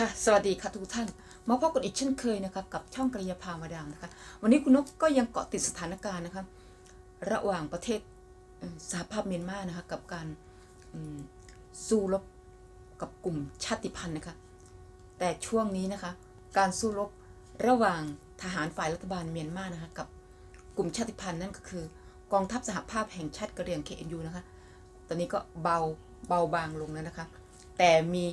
ค่ะสวัสดีค่ะทุกท่าน มาพบกันอีกเช่นเคยนะคะกับช่องกริยาพามาดามนะคะ วันนี้คุณนกก็ยังเกาะติดสถานการณ์นะคะระหว่างประเทศสหภาพเมียนมานะคะกับการสู้รบกับกลุ่มชาติพันธุ์นะคะแต่ช่วงนี้นะคะการสู้รบระหว่างทหารฝ่ายรัฐบาลเมียนมานะคะกับกลุ่มชาติพันธุ์นั่นก็คือ กองทัพสหภาพแห่งชาติกะเหรี่ยง KNU นะคะตอนนี้ก็เบาเบาบางลงแล้วนะคะแต่มี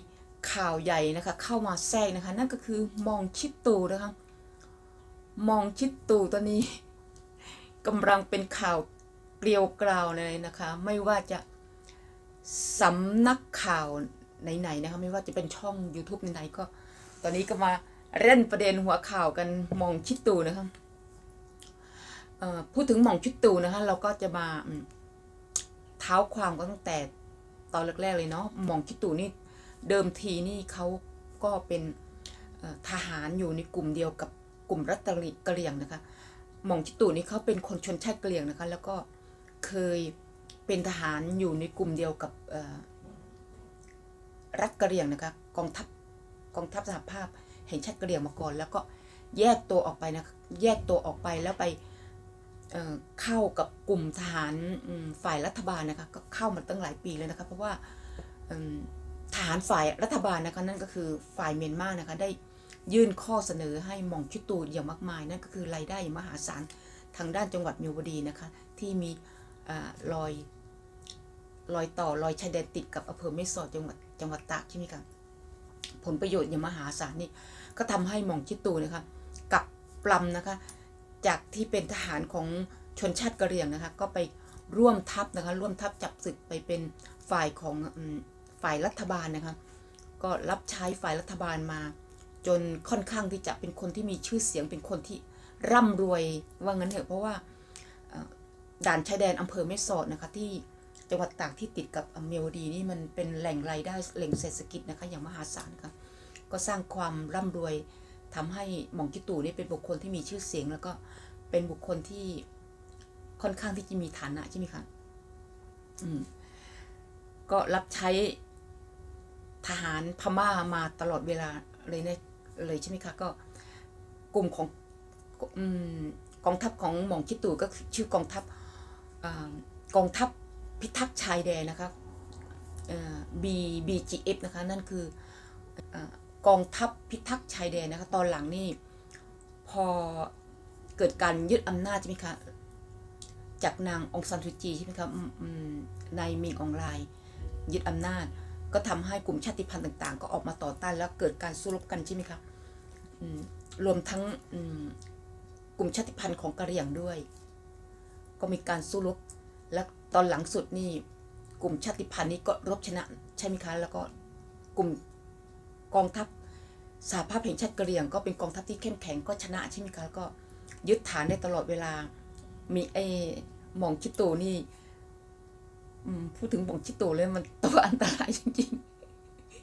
ข่าวใหญ่นะคะเข้ามาแทรกนะคะ นั่นก็คือมองชิดตูนะคะ มองชิดตูตอนนี้กำลังเป็นข่าวเกลียวกราวเลยนะคะ ไม่ว่าจะสำนักข่าวไหนๆนะคะ ไม่ว่าจะเป็นช่อง YouTube ไหนๆก็ ตอนนี้ก็มาเล่นประเด็นหัวข่าวกันมองชิดตูนะคะพูดถึงหมองชิดตูนะคะ เราก็จะมาเท้าความกันตั้งแต่ตอนแรกๆเลยเนาะหมองชิดตูนี่ เดิมทีนี่เขาก็เป็นทหารอยู่ในกลุ่มเดียวกับกลุ่มรัตตริกะเหรี่ยงนะคะหม่องจิตูนี่เขาเป็นคนชนชาติกะเหรี่ยงนะคะ แล้วก็เคยเป็นทหารอยู่ในกลุ่มเดียวกับรัฐกะเหรี่ยงนะคะกองทัพกองทัพสหภาพแห่งชาติกะเหรี่ยงมาก่อน แล้วก็แยกตัวออกไปนะแยกตัวออกไปแล้วไปเเข้ากับกลุ่มทหารฝ่ายรัฐบาลนะคะก็เข้ามาตั้งหลายปีแล้วนะคะเพราะว่า อืมทหารฝ่ายรัฐบาลนะคะนั่นก็คือฝ่ายเมียนมานะคะได้ยื่นข้อเสนอให้มองชุตูอย่างมากมาย นั่นก็คือรายได้มหาศาลทางด้านจังหวัดมิวบดีนะคะที่มีอรอยรอยต่อรอยชายแดนติดกับอำเภอแม่สอดจังหวัดจังหวัดตากใช่ไหมคะผลประโยชน์อย่างมหาศาลนี่ก็ทำให้มองชิตูนะคะกับปลำนะคะจากที่เป็นทหารของชนชาติกะเหรี่ยงนะคะก็ไปร่วมทัพนะคะร่วมทัพจับศึกไปเป็นฝ่ายของ ฝ่ายรัฐบาลนะคะ ก็รับใช้ฝ่ายรัฐบาลมา จนค่อนข้างที่จะเป็นคนที่มีชื่อเสียงเป็นคนที่ร่ำรวยว่างั้นเถอะเพราะว่าด่านชายแดนอำเภอแม่สอดนะคะที่จังหวัดตากที่ติดกับเมียวดีนี่มันเป็นแหล่งรายได้แหล่งเศรษฐกิจนะคะอย่างมหาศาลนะคะก็สร้างความร่ำรวยทำให้หม่องจิตู่นี่เป็นบุคคลที่มีชื่อเสียง แล้วก็เป็นบุคคลที่ค่อนข้างที่จะมีฐานะใช่ไหมคะอืมก็รับใช้ ทหารพม่ามาตลอดเวลาเลยนะเลยใช่ไหมคะก็กลุ่มของกองทัพของหม่องคิดตู่ก็ชื่อกองทัพอกองทัพพิทักษ์ชายแดนนะคะ B BGF นะคะนั่นคืออกองทัพพิทักษ์ชายแดนนะคะตอนหลังนี่พอเกิดการยึดอำนาจใช่ไหมคะจากนางองซานซูจีใช่ไหมคะอืมอืมนายมิงอองไลน์ยึดอำนาจ ก็ทำให้กลุ่มชาติพันธุ์ต่าง ๆ ก็ออกมาต่อต้านแล้วเกิดการสู้รบกันใช่ไหมคะรวมทั้งกลุ่มชาติพันธุ์ของกะเหรี่ยงด้วย ก็มีการสู้รบและตอนหลังสุดนี่กลุ่มชาติพันธุ์นี้ก็รบชนะใช่ไหมคะแล้วก็กลุ่มกองทัพสหภาพแห่งชาติกะเหรี่ยง ก็เป็นกองทัพที่เข้มแข็งก็ชนะใช่ไหมคะแล้วก็ยึดฐานได้ตลอดเวลามีไอ้หม่องชิโตนี่ พูดถึงบ่งชิโตเลยมันตัวอันตรายจริง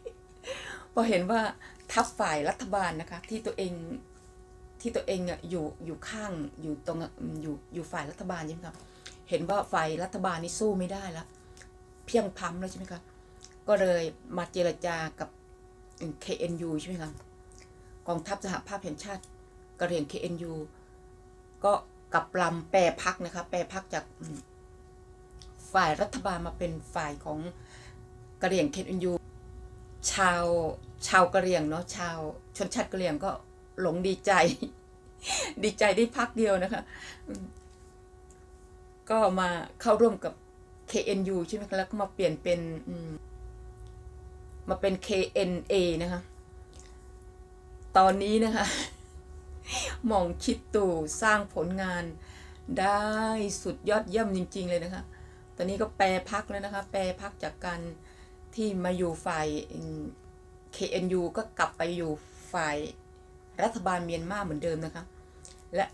ๆ พอเห็นว่าทัพฝ่ายรัฐบาลนะคะ ที่ตัวเองที่ตัวเองอยู่อยู่ข้างอยู่ตรงอยู่อยู่ฝ่ายรัฐบาลใช่ไหมครับ เห็นว่าฝ่ายรัฐบาลนี่สู้ไม่ได้แล้ว เพียงพล้ำแล้วใช่ไหมคะก็เลยมาเจรจากับอืม KNU ใช่ไหมคะกองทัพสหภาพแห่งชาติกะเหรี่ยง KNU ก็กลับลำแปรพักนะคะ แปรพักจาก ฝ่ายรัฐบาลมาเป็นฝ่ายของกะเหรี่ยงเคนยูชาวชาวกะเหรี่ยงเนาะชาวชนชาติกะเหรี่ยงก็หลงดีใจ ดีใจได้พักเดียวนะคะ ก็มาเข้าร่วมกับ KNU ใช่ไหมคะแล้วก็มาเปลี่ยนเป็นมาเป็น KNA นะคะ ตอนนี้นะคะมองชิดตู่สร้างผลงานได้สุดยอดเยี่ยมจริง ๆ เลยนะคะ ตอนนี้ก็แปรพักแล้วนะคะ แปรพักจากการที่มาอยู่ฝ่าย KNU ก็กลับไปอยู่ฝ่ายรัฐบาลเมียนมาเหมือนเดิมนะคะ และ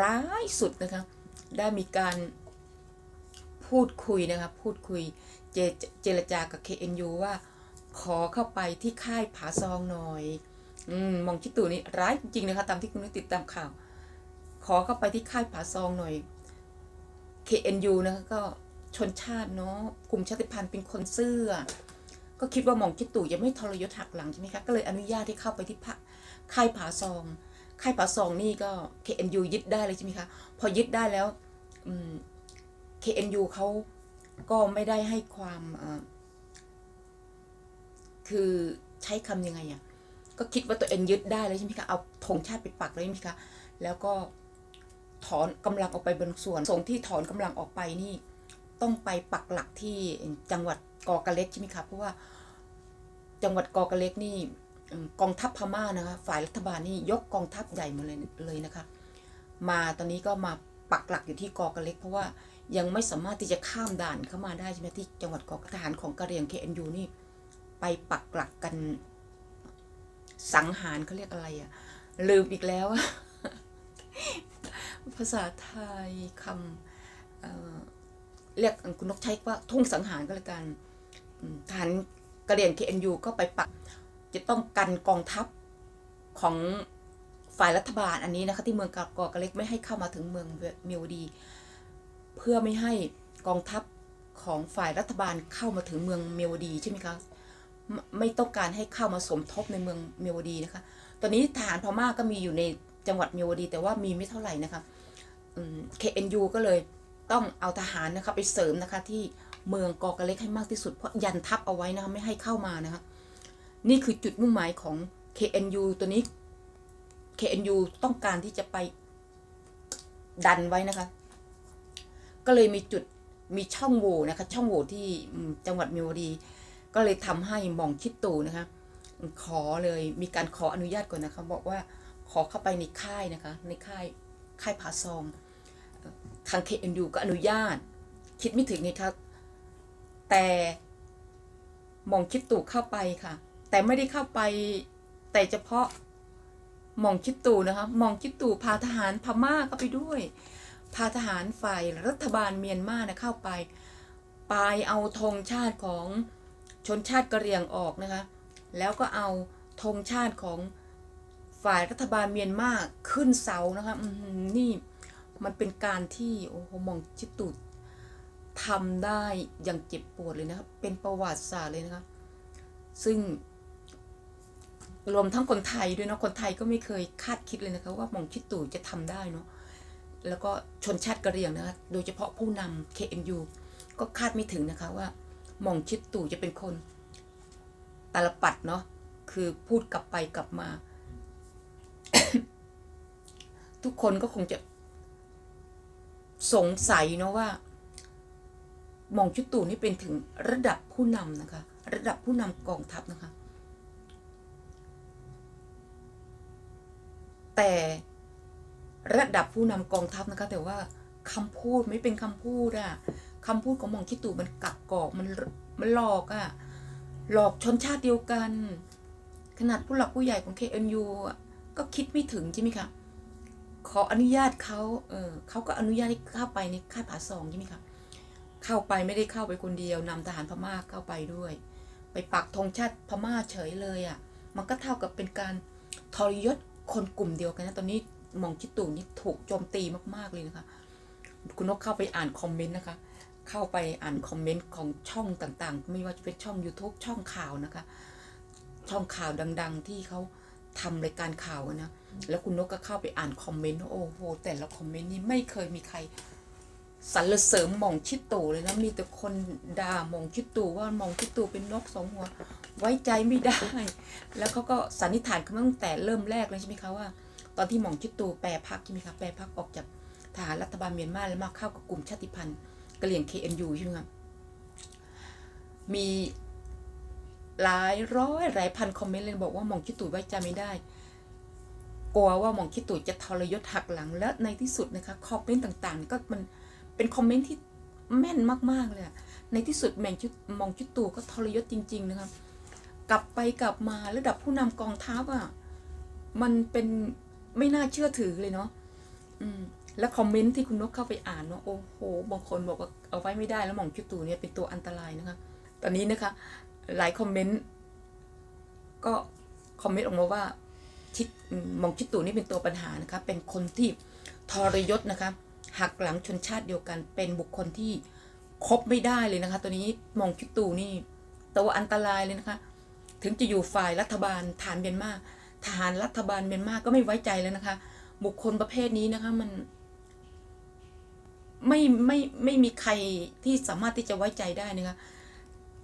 ร้ายสุดนะคะ ได้มีการพูดคุยนะคะพูดคุยเจเจรจากับ KNU ว่าขอเข้าไปที่ค่ายผาซองหน่อยอืมมองชิตู่นี่ร้ายจริงๆนะคะ ตามที่คุณติดตามข่าว ขอเข้าไปที่ค่ายผาซองหน่อย KNU นะคะก็ ชนชาติเนาะกลุ่มชาติพันธุ์เป็นคนเสื้อ ก็คิดว่าหม่องคิดตู่จะไม่ทรยศหักหลังใช่ไหมคะก็เลยอนุญาตให้เข้าไปที่พระค่ายผาซอง ค่ายผาซองนี่ก็ KNU ยึดได้เลยใช่ไหมคะพอยึดได้แล้วอืม KNU เขาก็ไม่ได้ให้ความคือใช้คำยังไงอะก็คิดว่าตัวเองยึดได้เลยใช่ไหมคะเอาธงชาติไปปักเลยใช่ไหมคะแล้วก็ถอนกำลังออกไปบางส่วนส่งที่ถอนกำลังออกไปนี่ ต้องไปปักหลักที่จังหวัดกอกะเล็กใช่ไหมคะเพราะว่าจังหวัดกอกะเล็กนี่กองทัพพม่านะคะฝ่ายรัฐบาลนี่ยกกองทัพใหญ่มาเลยเลยนะคะ มาตอนนี้ก็มาปักหลักอยู่ที่กอกะเล็ก เพราะว่ายังไม่สามารถที่จะข้ามด่านเข้ามาได้ใช่ไหมที่จังหวัดกอกทหารของกะเหรี่ยง KNU นี่ไปปักหลักกันสังหารเขาเรียกอะไรอะลืมอีกแล้วภาษาไทยคำ เรียกคุณนกใช้ว่าทุ่งสังหารก็แล้วกันทหารกะเหรี่ยง KNU ก็ไปปัก จะต้องกันกองทัพของฝ่ายรัฐบาลอันนี้นะคะที่เมืองกากอกะเล็กไม่ให้เข้ามาถึงเมืองเมียวดี เพื่อไม่ให้กองทัพของฝ่ายรัฐบาลเข้ามาถึงเมืองเมียวดีใช่ไหมคะไม่ต้องการให้เข้ามาสมทบในเมืองเมียวดีนะคะ ตอนนี้ฐานพม่าก็มีอยู่ในจังหวัดเมียวดี แต่ว่ามีไม่เท่าไหร่นะคะอืม KNU ก็เลย ต้องเอาทหารนะคะไปเสริมนะคะที่เมืองกอกะเล็กให้มากที่สุดเพราะยันทัพเอาไว้นะคะไม่ให้เข้ามานะคะนี่คือจุดมุ่งหมายของ KNU ตัวนี้ KNU ต้องการที่จะไปดันไว้นะคะ ก็เลยมีจุดมีช่องโหว่นะคะ ช่องโหว่ที่จังหวัดมิวดี ก็เลยทำให้มองคิดตูนะคะ ขอเลยมีการขออนุญาตก่อนนะคะ บอกว่าขอเข้าไปในค่ายนะคะ ในค่ายค่ายผาซอง ทาง KNU ก็อนุญาต คิดไม่ถึงไงครับแต่หม่องคิดตู่เข้าไปค่ะ แต่ไม่ได้เข้าไป แต่เฉพาะหม่องคิดตู่นะคะหม่องคิดตู่พาทหารพม่าเข้าไปด้วย พาทหารฝ่ายรัฐบาลเมียนมานะเข้าไปปลายเอาธงชาติของชนชาติกะเหรี่ยงออกนะคะ แล้วก็เอาธงชาติของฝ่ายรัฐบาลเมียนมาขึ้นเสานะคะนี่ มันเป็นการที่โอ้โหมองชิดตุทำได้อย่างเจ็บปวดเลยนะครับเป็นประวัติศาสตร์เลยนะคะซึ่ง รวมทั้งคนไทยด้วยเนาะคนไทยก็ไม่เคยคาดคิดเลยนะคะว่ามองชิดตู่จะทำได้เนาะแล้วก็ชนชาติกะเหรี่ยงนะคะโดยเฉพาะผู้นำ KNU ก็คาดไม่ถึงนะคะว่ามองชิดตู่จะเป็นคนตาลปัดเนาะคือพูดกลับไปกลับมา ทุกคนก็คงจะ สงสัยเนาะว่าหมองชิดตู่นี่เป็นถึงระดับผู้นำนะคะ ระดับผู้นำกองทัพนะคะ แต่ระดับผู้นำกองทัพนะคะ แต่ว่าคำพูดไม่เป็นคำพูดอะคำพูดของหมองคิดตู่มันกักกอกมันมันหลอกอะหลอกชนชาติเดียวกัน ขนาดผู้หลักผู้ใหญ่ของ KNU อะก็คิดไม่ถึงใช่ไหมคะ ขออนุญาตเขาเออเขาก็อนุญาตให้เข้าไปในค่ายผาซองใช่ไหมคะเข้าไปไม่ได้เข้าไปคนเดียวนำทหารพม่าเข้าไปด้วย ไปปักธงชาติพม่าเฉยเลยอะมันก็เท่ากับเป็นการทรยศคนกลุ่มเดียวกันนะ ตอนนี้มองคิดตู่นี่ถูกโจมตีมากๆเลยนะคะ คุณนกเข้าไปอ่านคอมเมนต์นะคะ เข้าไปอ่านคอมเมนต์ของช่องต่างๆ ไม่ว่าจะเป็นช่อง YouTube ช่องข่าวนะคะ ช่องข่าวดัง ๆ ที่เขา ทำรายการข่าวนะ แล้วคุณนกก็เข้าไปอ่านคอมเมนต์โอ้โหแต่ละคอมเมนต์นี้ไม่เคยมีใครสรรเสริมมองชิดตูเลยนะมีแต่คนด่ามองชิดตูว่ามองชิดตูเป็นนกสองหัว ไว้ใจไม่ได้ แล้วเขาก็สันนิษฐานกันตั้งแต่เริ่มแรกเลยใช่ไหมคะว่า ตอนที่มองชิดตูแปรพักใช่ไหมคะแปรพักออกจากทหารรัฐบาลเมียนมาแล้วมาเข้ากับกลุ่มชาติพันธุ์กะเหรี่ยง KNU ใช่ไหมคะมี หลายร้อยหลายพันคอมเมนต์เลยบอกว่าหมองคิดตู่ไว้ใจไม่ได้ กลัวว่าหมองคิดตู่จะทรยศหักหลังและในที่สุดนะคะคอมเมนต์ต่างๆ ก็มันเป็นคอมเมนต์ที่แม่นมากๆเลยอะในที่สุดแมงชุดมองชุดตู่ก็ทรยศจริง ๆ นะคะกลับไปกลับมาระดับผู้นำกองทัพอะมันเป็นไม่น่าเชื่อถือเลยเนาะอืมแล้วคอมเมนต์ที่คุณนกเข้าไปอ่านเนาะโอ้โหบางคนบอกว่าเอาไว้ไม่ได้แล้วมองชุดตู่เนี่ยเป็นตัวอันตรายนะคะ ตอนนี้นะคะ หลายคอมเมนต์ก็คอมเมนต์ออกมาว่าชิดมองชิดตู่นี่เป็นตัวปัญหานะคะเป็นคนที่ทรยศนะคะหักหลังชนชาติเดียวกันเป็นบุคคลที่คบไม่ได้เลยนะคะ ตัวนี้มองชิดตู่นี่ตัวอันตรายเลยนะคะ ถึงจะอยู่ฝ่ายรัฐบาลฐานเมียนมาทหารรัฐบาลเมียนมาก็ไม่ไว้ใจแล้วนะคะ บุคคลประเภทนี้นะคะมัน ไม่ไม่ไม่มีใครที่สามารถที่จะไว้ใจได้นะคะ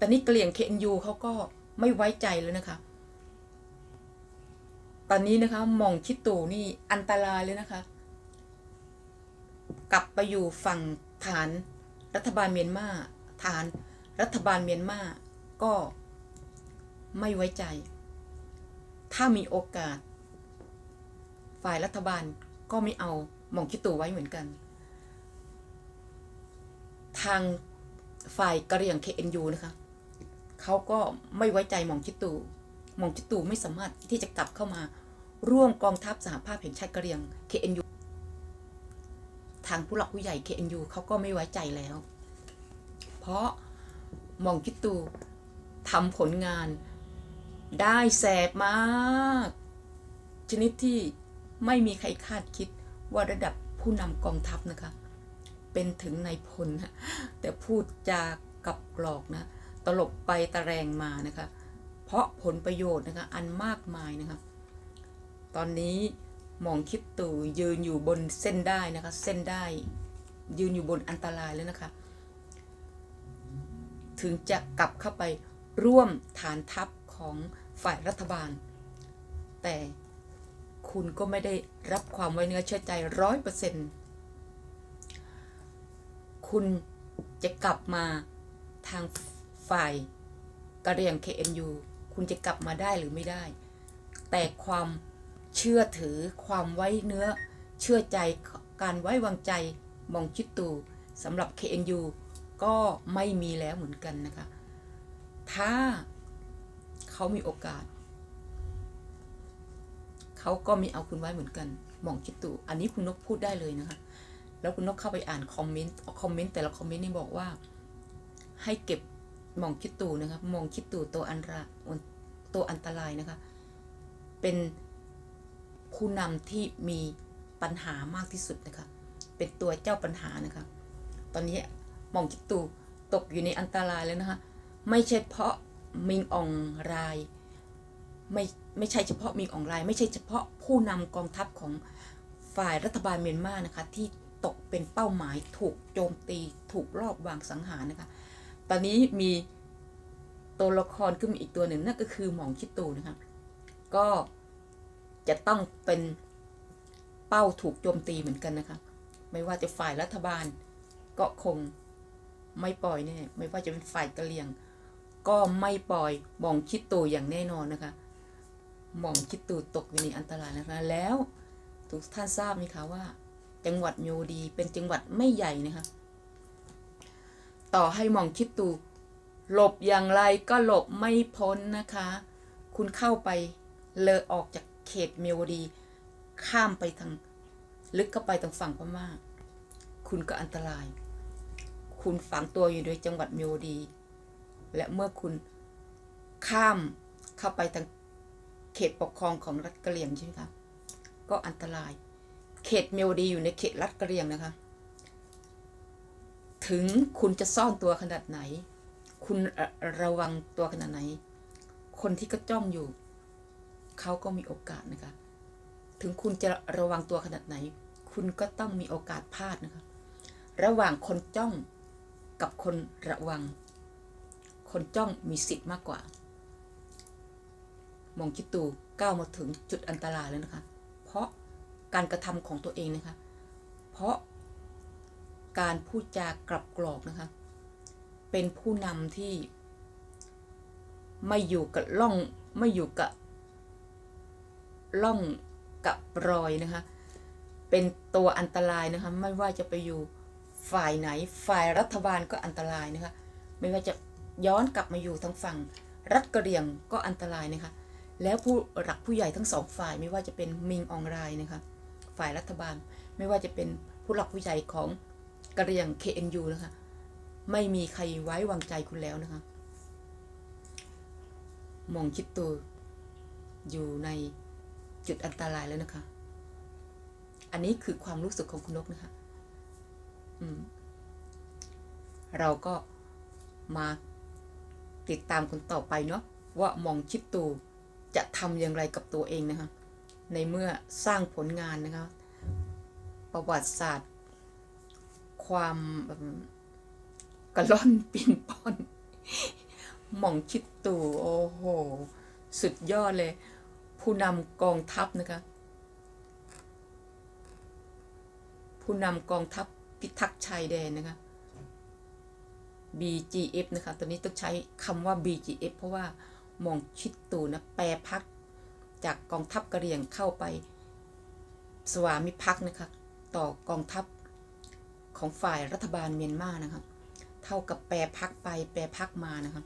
แต่นี่เกลี่ยงเคนยูเขาก็ไม่ไว้ใจแล้วนะคะ ตอนนี้นะคะมองชิตูนี่อันตรายเลยนะคะ กลับไปอยู่ฝั่งฐานรัฐบาลเมียนมาฐานรัฐบาลเมียนมาก็ไม่ไว้ใจ ถ้ามีโอกาส ฝ่ายรัฐบาลก็ไม่เอามองคิดตูไว้เหมือนกัน ทางฝ่ายกะเรียง KNU นะคะ เขาก็ไม่ไว้ใจหมองคิดตูหมองคิดตูไม่สามารถที่จะกลับเข้ามา ร่วมกองทัพสหภาพแห่งชาติกะเรียง KNU ทางผู้หลักผู้ใหญ่ KNU เขาก็ไม่ไว้ใจแล้ว เพราะมองคิดตูทำผลงานได้แสบมาก ชนิดที่ไม่มีใครคาดคิดว่าระดับผู้นำกองทัพนะคะ เป็นถึงนายพล แต่พูดจากับกรอกนะ ตลบไปตะแรงมานะคะ เพราะผลประโยชน์นะคะอันมากมายนะคะ ตอนนี้หมองคิดตู่ยืนอยู่บนเส้นได้นะคะ เส้นได้ยืนอยู่บนอันตรายแล้วนะคะ ถึงจะกลับเข้าไปร่วมฐานทัพของฝ่ายรัฐบาล แต่คุณก็ไม่ได้รับความไว้เนื้อเชื่อใจร้อยเปอร์เซ็นต์คุณจะกลับมาทาง ฝ่ายกะเรียง KNU คุณจะกลับมาได้หรือไม่ได้ แต่ความเชื่อถือความไว้เนื้อ เชื่อใจการไว้วางใจมองชิดตูสำหรับ KNU ก็ไม่มีแล้วเหมือนกันนะคะ ถ้าเขามีโอกาส เขาก็มีเอาคุณไว้เหมือนกัน มองคิดตูอันนี้คุณนกพูดได้เลยนะคะ แล้วคุณนกเข้าไปอ่านคอมเมนต์ คอมเมนต์แต่ละคอมเมนต์นี่บอกว่า ให้เก็บ มองคิดตูนะคะมองคิดตูตัวอันระตัวอันตรายนะคะ เป็นผู้นำที่มีปัญหามากที่สุดนะคะ เป็นตัวเจ้าปัญหานะคะ ตอนนี้มองคิดตูตกอยู่ในอันตรายแล้วนะคะ ไม่ใช่เพราะมิงอองราย ไม่ไม่ใช่เฉพาะมิงอองราย ไม่ใช่เฉพาะผู้นำกองทัพของฝ่ายรัฐบาลเมียนมานะคะที่ตกเป็นเป้าหมายถูกโจมตีถูกรอบวางสังหารนะคะ ตอนนี้มีตัวละครขึ้นมาอีกตัวหนึ่งนั่นก็คือหมองคิดตูนะคะก็จะต้องเป็นเป้าถูกโจมตีเหมือนกันนะคะ ไม่ว่าจะฝ่ายรัฐบาล ก็คงไม่ปล่อยแน่ไม่ว่าจะเป็นฝ่ายกะเหรี่ยง ก็ไม่ปล่อยหมองคิดตูอย่างแน่นอนนะคะหมองคิดตูตกอยู่ในอันตรายนะคะแล้วทุกท่านทราบไหมคะว่า จังหวัดโยดีเป็นจังหวัดไม่ใหญ่นะคะ ต่อให้มองคิดตูหลบอย่างไรก็หลบไม่พ้นนะคะ คุณเข้าไปเลยออกจากเขตเมียวดี ข้ามไปทาง ลึกเข้าไปทางฝั่งพม่าคุณก็อันตราย คุณฝังตัวอยู่ในจังหวัดเมียวดี และเมื่อคุณข้ามเข้าไปทางเขตปกครองของรัฐกะเหรี่ยงใช่ไหมคะ ก็อันตราย เขตเมียวดีอยู่ในเขตรัฐกะเหรี่ยงนะคะ ถึงคุณจะซ่อนตัวขนาดไหน คุณระวังตัวขนาดไหน คนที่ก็จ้องอยู่ เขาก็มีโอกาสนะคะ ถึงคุณจะระวังตัวขนาดไหน คุณก็ต้องมีโอกาสพลาดนะคะ ระหว่างคนจ้องกับคนระวัง คนจ้องมีสิทธิ์มากกว่ามองคิดตูก้าวมาถึงจุดอันตรายแล้วนะคะ เพราะการกระทำของตัวเองนะคะ เพราะ การพูดจากลับกรอกนะคะ เป็นผู้นำที่ ไม่อยู่กับล่องไม่อยู่กับล่องกับรอยนะคะ เป็นตัวอันตรายนะคะ ไม่ว่าจะไปอยู่ฝ่ายไหนฝ่ายรัฐบาลก็อันตรายนะคะ ไม่ว่าจะย้อนกลับมาอยู่ทางฝั่งรัฐกะเรียงก็อันตรายนะคะ แล้วผู้หลักผู้ใหญ่ทั้งสองฝ่ายไม่ว่าจะเป็นมิงอองรายนะคะ ฝ่ายรัฐบาลไม่ว่าจะเป็นผู้หลักผู้ใหญ่ของ กะเรี่ยง KNU นะคะ ไม่มีใครไว้วางใจคุณแล้วนะคะ มองคิดตัวอยู่ในจุดอันตรายแล้วนะคะ อันนี้คือความรู้สึกของคุณนกนะคะอืเราก็มาติดตามกันต่อไปเนาะว่ามองชิดตูจะทำอย่างไรกับตัวเองนะคะ ในเมื่อสร้างผลงานนะคะ ประวัติศาสตร์ ความกระล่อนปิ่นป้อน หม่องชิดตูโอ้โห สุดยอดเลย ผู้นำกองทัพนะคะ ผู้นำกองทัพพิทักษ์ชายแดนนะคะ BGF นะคะ ตอนนี้ต้องใช้คำว่า BGF เพราะว่ามองชิดตูนะแปรพักจากกองทัพกระเรียงเข้าไป สวามิภักดิ์นะคะ ต่อกองทัพ ของฝ่ายรัฐบาลเมียนมานะคะเท่ากับแปรพักไปแปรพักมานะคะ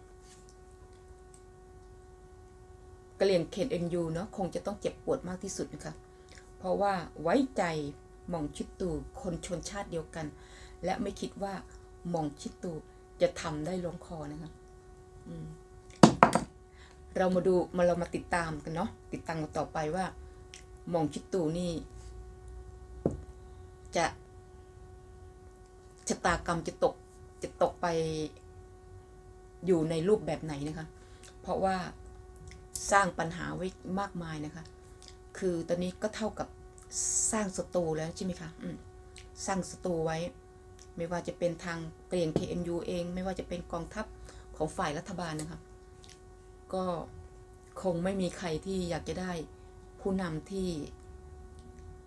กะเหรี่ยงเขตเอ็นยูเนาะคงจะต้องเจ็บปวดมากที่สุดนะคะเพราะว่าไว้ใจหม่องชิดตูคนชนชาติเดียวกัน และไม่คิดว่าหม่องชิดตูจะทำได้ลงคอนะคะอืมเรามาดูมาเรามาติดตามกันเนาะติดตามกันต่อไปว่าหม่องชิดตูนี่ จะ ชะตากรรมจะตกจะตกไปอยู่ในรูปแบบไหนนะคะ เพราะว่าสร้างปัญหาไว้มากมายนะคะ คือตอนนี้ก็เท่ากับสร้างศัตรูแล้วใช่ไหมคะอืมสร้างศัตรูไว้ ไม่ว่าจะเป็นทางเกรียง KNU เอง ไม่ว่าจะเป็นกองทัพของฝ่ายรัฐบาลนะคะ ก็คงไม่มีใครที่อยากจะได้ผู้นำที่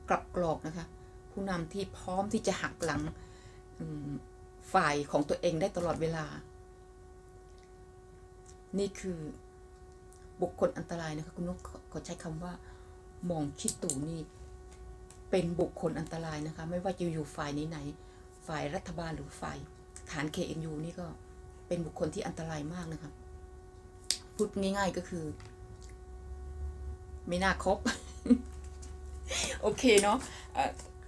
กลับกรอกนะคะ ผู้นำที่พร้อมที่จะหักหลัง ฝ่ายของตัวเองได้ตลอดเวลา นี่คือบุคคลอันตรายนะคะคุณนกขอขอใช้คำว่า มองชิดตู่นี่เป็นบุคคลอันตรายนะคะ ไม่ว่าจะอยู่ฝ่ายไหนๆฝ่ายรัฐบาลหรือฝ่ายฐาน KNU นี่ก็เป็นบุคคลที่อันตรายมากนะคะพูดง่ายๆก็คือ ไม่น่าครบ โอเคเนาะ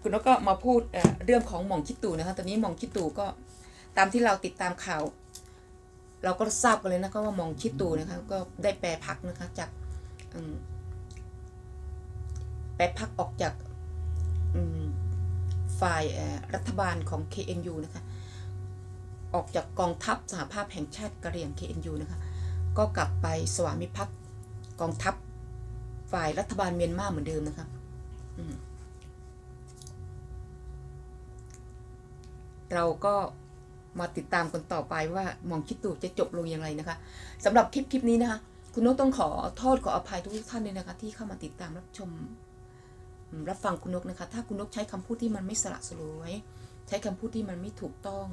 คุณนกก็มาพูดเเรื่องของหม่องคิดตู่นะคะตอนนี้หม่องคิดตู่ก็ตามที่เราติดตามข่าว เราก็ทราบกันเลยนะคะว่าหมองคิดตู่นะคะก็ได้แปรพักนะคะจากแปรพักออกจากฝ่ายรัฐบาลของ KNU นะคะออกจากกองทัพสหภาพแห่งชาติกะเหรี่ยง KNU นะคะก็กลับไปสวามิภักดิ์กองทัพฝ่ายรัฐบาลเมียนมาเหมือนเดิมนะคะอืม เราก็มาติดตามกันต่อไปว่าหมองคิดตู่จะจบลงอย่างไรนะคะสำหรับคลิปคลิปนี้นะคะ คุณนกต้องขอโทษขออภัยทุกท่านเลยนะคะ ที่เข้ามาติดตามรับชม รับฟังคุณนกนะคะ ถ้าคุณนกใช้คำพูดที่มันไม่สละสลวย ใช้คำพูดที่มันไม่ถูกต้อง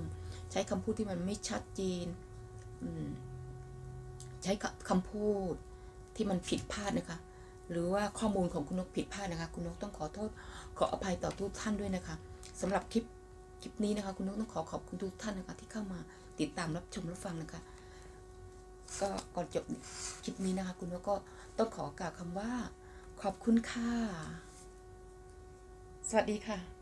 ใช้คำพูดที่มันไม่ชัดเจนใช้คำพูดที่มันผิดพลาดนะคะ หรือว่าข้อมูลของคุณนกผิดพลาดนะคะ คุณนกต้องขอโทษขออภัยต่อทุกท่านด้วยนะคะสำหรับคลิป คลิปนี้นะคะคุณนกต้องขอขอบคุณทุกท่านนะคะที่เข้ามาติดตามรับชมรับฟังนะคะ ก็ก่อนจบคลิปนี้นะคะ คุณนกก็ต้องขอกล่าวคำว่า ขอบคุณค่ะ สวัสดีค่ะ